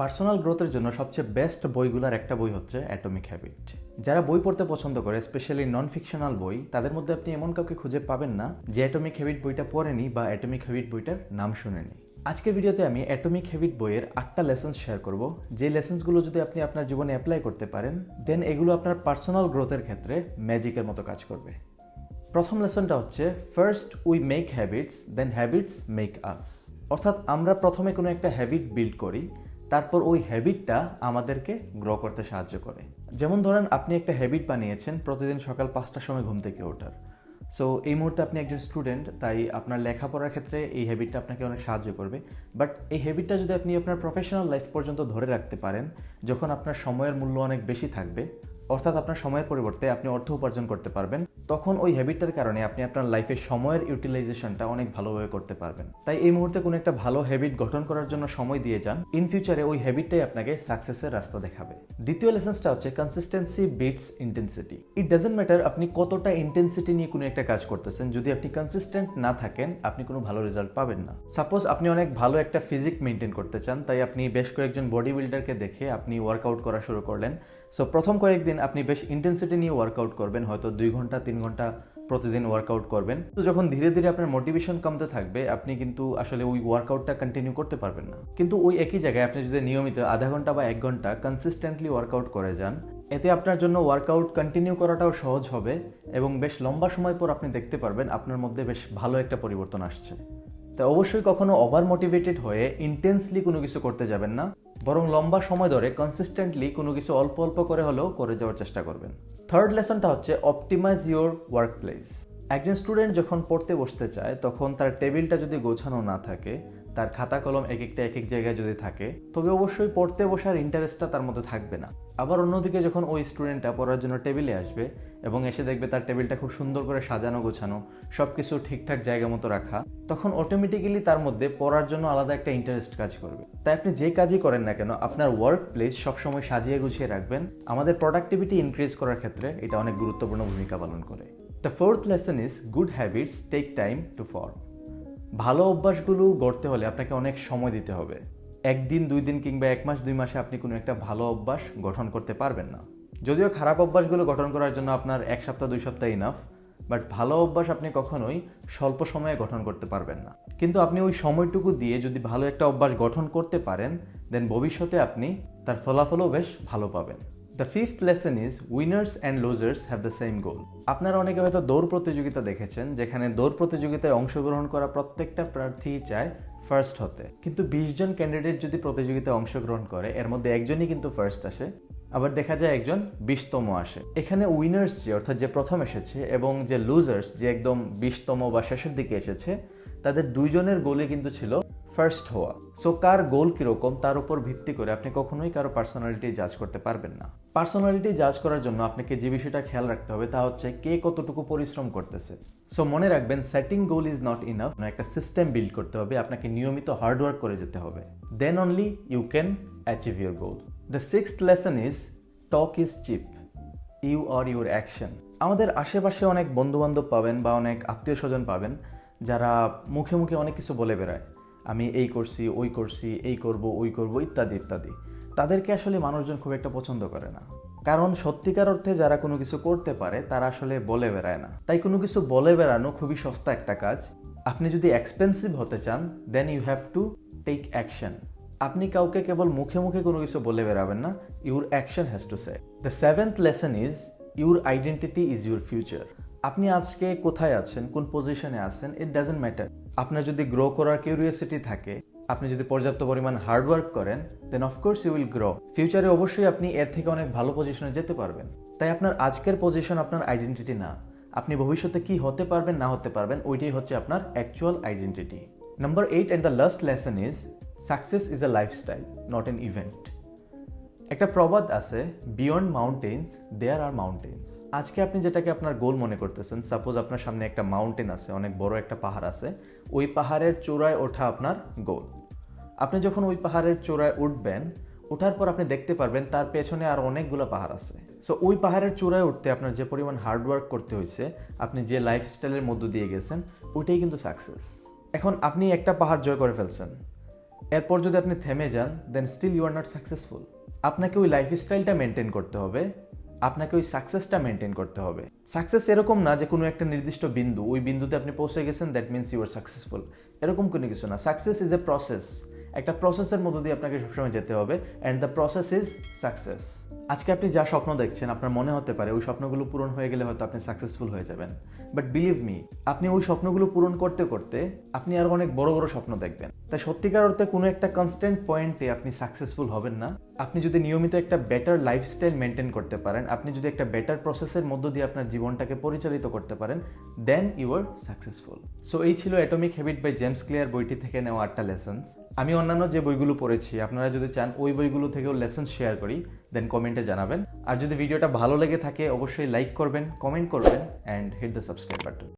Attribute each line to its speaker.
Speaker 1: Personal গ্রোথের জন্য সবচেয়ে বেস্ট বইগুলোর একটা বই হচ্ছে অ্যাটমিক হ্যাবিট যারা বই পড়তে পছন্দ করে স্পেশালি নন ফিকশনাল বই, তাদের মধ্যে আপনি এমন কাউকে খুঁজে পাবেন না যে অ্যাটমিক হ্যাবিট বইটা পড়েনি বা অ্যাটমিক হ্যাবিট বইটার নাম শুনেনি। আজকের ভিডিওতে আমি অ্যাটমিক হ্যাবিট বইয়ের আটটা লেসেন্স শেয়ার করব। যে লেসেন্সগুলো যদি আপনি আপনার জীবনে অ্যাপ্লাই করতে পারেন দেন এগুলো আপনার পার্সোনাল গ্রোথের ক্ষেত্রে ম্যাজিকের মতো কাজ করবে। প্রথম লেসনটা হচ্ছে first we make habits then habits make us অর্থাৎ আমরা প্রথমে কোনো একটা হ্যাবিট বিল্ড করি তারপর ওই হ্যাবিটটা আমাদেরকে গ্রো করতে সাহায্য করে। যেমন ধরেন, আপনি একটা হ্যাবিট বানিয়েছেন প্রতিদিন সকাল পাঁচটার সময় ঘুম থেকে ওঠার। সো এই মুহূর্তে আপনি একজন স্টুডেন্ট তাই আপনার লেখাপড়ার ক্ষেত্রে এই হ্যাবিটটা আপনাকে অনেক সাহায্য করবে। বাট এই হ্যাবিটটা যদি আপনি আপনার প্রফেশনাল লাইফ পর্যন্ত ধরে রাখতে পারেন, যখন আপনার সময়ের মূল্য অনেক বেশি থাকবে অর্থাৎ আপনার সময়ের পরিবর্তে আপনি অর্থ উপার্জন করতে পারবেন, তখন ওই হ্যাবিটটার কারণে আপনি আপনার লাইফের সময়ের ইউটিলাইজেশনটা অনেক ভালোভাবে করতে পারবেন। তাই এই মুহূর্তে কোনো একটা ভালো হ্যাবিট গঠন করার জন্য সময় দিয়ে যান ইন ফিউচারে ওই হ্যাবিটটাই আপনাকে সাকসেসের রাস্তা দেখাবে। দ্বিতীয় লেসেন্সটা হচ্ছে consistency beats intensity it doesn't matter আপনি কতটা ইন্টেন্সিটি নিয়ে কোনো একটা কাজ করতেছেন, যদি আপনি কনসিস্টেন্ট না থাকেন, আপনি কোনো ভালো রেজাল্ট পাবেন না। সাপোজ আপনি অনেক ভালো একটা ফিজিক মেনটেন করতে চান, তাই আপনি বেশ কয়েকজন বডি বিল্ডারকে দেখে আপনি ওয়ার্কআউট করা শুরু করলেন। সো প্রথম কয়েকদিন আপনি বেশ ইন্টেন্সিটি নিয়ে ওয়ার্কআউট করবেন, হয়তো দুই ঘণ্টা, তিন ঘণ্টা প্রতিদিন ওয়ার্কআউট করবেন। তো যখন ধীরে ধীরে আপনার মোটিভেশন কমতে থাকবে, আপনি কিন্তু আসলে ওই ওয়ার্কআউটটা কন্টিনিউ করতে পারবেন না। কিন্তু ওই একই জায়গায় আপনি যদি নিয়মিত আধা ঘণ্টা বা এক ঘণ্টা কনসিস্টেন্টলি ওয়ার্কআউট করে যান, এতে আপনার জন্য ওয়ার্কআউট কন্টিনিউ করাটাও সহজ হবে এবং বেশ লম্বা সময় পর আপনি দেখতে পারবেন আপনার মধ্যে বেশ ভালো একটা পরিবর্তন আসছে। তো অবশ্যই কখনো ওভার মোটিভেটেড হয়ে ইন্টেন্সলি কোনো কিছু করতে যাবেন না। বরং লম্বা সময় ধরে কনসিস্টেন্টলি কোনো কিছু অল্প অল্প করে হলেও করে যাওয়ার চেষ্টা করবেন। থার্ড লেসনটা হচ্ছে অপটিমাইজ ইউর ওয়ার্ক প্লেস একজন স্টুডেন্ট যখন পড়তে বসতে চায়, তখন তার টেবিলটা যদি গোছানো না থাকে তার খাতা কলম এক একটা এক এক জায়গায় যদি থাকে, তবে অবশ্যই পড়তে বসার ইন্টারেস্টটা তার মধ্যে থাকবে না। আবার অন্যদিকে যখন ওই স্টুডেন্টটা পড়ার জন্য টেবিলে আসবে এবং এসে দেখবে তার টেবিলটা খুব সুন্দর করে সাজানো, গোছানো সব কিছু ঠিকঠাক জায়গা মতো রাখা, তখন অটোমেটিক্যালি তার মধ্যে পড়ার জন্য আলাদা একটা ইন্টারেস্ট কাজ করবে। তাই আপনি যে কাজই করেন না কেন, আপনার ওয়ার্ক প্লেস সবসময় সাজিয়ে গুছিয়ে রাখবেন। আমাদের প্রোডাক্টিভিটি ইনক্রিজ করার ক্ষেত্রে এটা অনেক গুরুত্বপূর্ণ ভূমিকা পালন করে। The fourth lesson is good habits take time to form ভালো অভ্যাসগুলো গড়তে হলে আপনাকে অনেক সময় দিতে হবে। একদিন, দুই দিন কিংবা এক মাস, দুই মাসে আপনি কোনো একটা ভালো অভ্যাস গঠন করতে পারবেন না। যদিও খারাপ অভ্যাসগুলো গঠন করার জন্য আপনার এক সপ্তাহ, দুই সপ্তাহ ইনাফ বাট ভালো অভ্যাস আপনি কখনোই স্বল্প সময়ে গঠন করতে পারবেন না। কিন্তু আপনি ওই সময়টুকু দিয়ে যদি ভালো একটা অভ্যাস গঠন করতে পারেন দেন ভবিষ্যতে আপনি তার ফলাফলও বেশ ভালো পাবেন। The fifth lesson is winners and losers have the same goal আপনারা অনেকে হয়তো দৌড় প্রতিযোগিতা দেখেছেন, যেখানে দৌড় প্রতিযোগিতায় অংশগ্রহণ করা প্রত্যেকটা প্রার্থী চায় ফার্স্ট হতে। কিন্তু বিশ জন ক্যান্ডিডেট যদি প্রতিযোগিতায় অংশগ্রহণ করে, এর মধ্যে একজনই কিন্তু ফার্স্ট আসে, আবার দেখা যায় একজন বিশতম আসে। এখানে উইনার্স যে, অর্থাৎ যে প্রথম এসেছে এবং যে লুজার্স যে একদম বিশতম বা শেষের দিকে এসেছে, তাদের দুইজনের গোলে কিন্তু ছিল ফার্স্ট হওয়া। সো কার গোল কীরকম, তার উপর ভিত্তি করে আপনি কখনোই কারও পার্সোনালিটি জাজ করতে পারবেন না। পার্সোনালিটি জাজ করার জন্য আপনাকে যে বিষয়টা খেয়াল রাখতে হবে, তা হচ্ছে কে কতটুকু পরিশ্রম করতেছে। সো মনে রাখবেন setting goal is not enough একটা সিস্টেম বিল্ড করতে হবে, আপনাকে নিয়মিত হার্ডওয়ার্ক করে যেতে হবে। Then only you can achieve your goal the sixth lesson is talk is cheap you are your action আমাদের আশেপাশে অনেক বন্ধুবান্ধব পাবেন বা অনেক আত্মীয় স্বজন পাবেন, যারা মুখে মুখে অনেক কিছু বলে বেড়ায়। আমি এই করছি, ওই করছি, এই করব, ওই করব, ইত্যাদি ইত্যাদি। তাদেরকে আসলে মানুষজন খুব একটা পছন্দ করে না। কারণ সত্যিকার অর্থে যারা কোনো কিছু করতে পারে, তারা আসলে বলে বেড়ায় না। তাই কোনো কিছু বলে বেড়ানো খুবই সস্তা একটা কাজ। আপনি যদি এক্সপেন্সিভ হতে চান then you have to take action আপনি কাউকে কেবল মুখে মুখে কোনো কিছু বলে বেড়াবেন না your action has to say the seventh lesson is your identity is your future আপনি আজকে কোথায় আছেন, কোন পজিশনে আছেন ইট ডাজেন্ট ম্যাটার আপনার যদি গ্রো করার কিউরিয়াসিটি থাকে, আপনি যদি পর্যাপ্ত পরিমাণ হার্ডওয়ার্ক করেন then of course you will grow ফিউচারে অবশ্যই আপনি এর থেকে অনেক ভালো পজিশনে যেতে পারবেন। তাই আপনার আজকের পজিশন আপনার আইডেন্টিটি না। আপনি ভবিষ্যতে কি হতে পারবেন, না হতে পারবেন, ওইটাই হচ্ছে আপনার actual identity number eight and the last lesson is success is a lifestyle not an event একটা প্রবাদ আছে beyond mountains there are mountains আজকে আপনি যেটাকে আপনার গোল মনে করতেছেন সাপোজ আপনার সামনে একটা মাউন্টেন আছে, অনেক বড় একটা পাহাড় আছে, ওই পাহাড়ের চূড়ায় ওঠা আপনার গোল। আপনি যখন ওই পাহাড়ের চূড়ায় উঠবেন, ওঠার পর আপনি দেখতে পারবেন তার পেছনে আর অনেকগুলো পাহাড় আছে। সো ওই পাহাড়ের চূড়ায় উঠতে আপনার যে পরিমাণ হার্ডওয়ার্ক করতে হয়েছে, আপনি যে লাইফস্টাইলের মধ্য দিয়ে গেছেন, ওইটাই কিন্তু সাকসেস এখন আপনি একটা পাহাড় জয় করে ফেলছেন। এরপর যদি আপনি থেমে যান then still you are not successful আপনাকে ওই লাইফস্টাইলটা মেনটেন করতে হবে, আপনাকে ওই সাকসেসটা মেনটেন করতে হবে। সাকসেস এরকম না যে কোনো একটা নির্দিষ্ট বিন্দু, ওই বিন্দুতে আপনি পৌঁছে গেছেন that means you are successful এরকম কোনো কিছু না। সাকসেস ইজ এ প্রসেস একটা প্রসেসের মধ্য দিয়ে আপনাকে সবসময় যেতে হবে and the process is success আজকে আপনি যা স্বপ্ন দেখছেন, আপনার মনে হতে পারে ওই স্বপ্নগুলো পূরণ হয়ে গেলে হয়তো আপনি সাকসেসফুল হয়ে যাবেন। বাট বিলিভ মি আপনি ওই স্বপ্নগুলো পূরণ করতে করতে আপনি আরও অনেক বড় বড় স্বপ্ন দেখবেন। তাই সত্যিকার অর্থে কোনো একটা কনস্ট্যান্ট পয়েন্টে আপনি সাকসেসফুল হবেন না। আপনি যদি নিয়মিত একটা বেটার লাইফস্টাইল মেনটেন করতে পারেন, আপনি যদি একটা বেটার প্রসেসের মধ্য দিয়ে আপনার জীবনটাকে পরিচালিত করতে পারেন then you are successful so এই ছিল atomic habit by James Clear বইটি থেকে নেওয়া আটটা লেসন্স আমি অন্যান্য যে বইগুলো পড়েছি, আপনারা যদি চান ওই বইগুলো থেকেও লেসন শেয়ার করি দেন কমেন্টে জানাবেন। আর যদি ভিডিওটা ভালো লেগে থাকে, অবশ্যই লাইক করবেন কমেন্ট করবেন and hit the subscribe button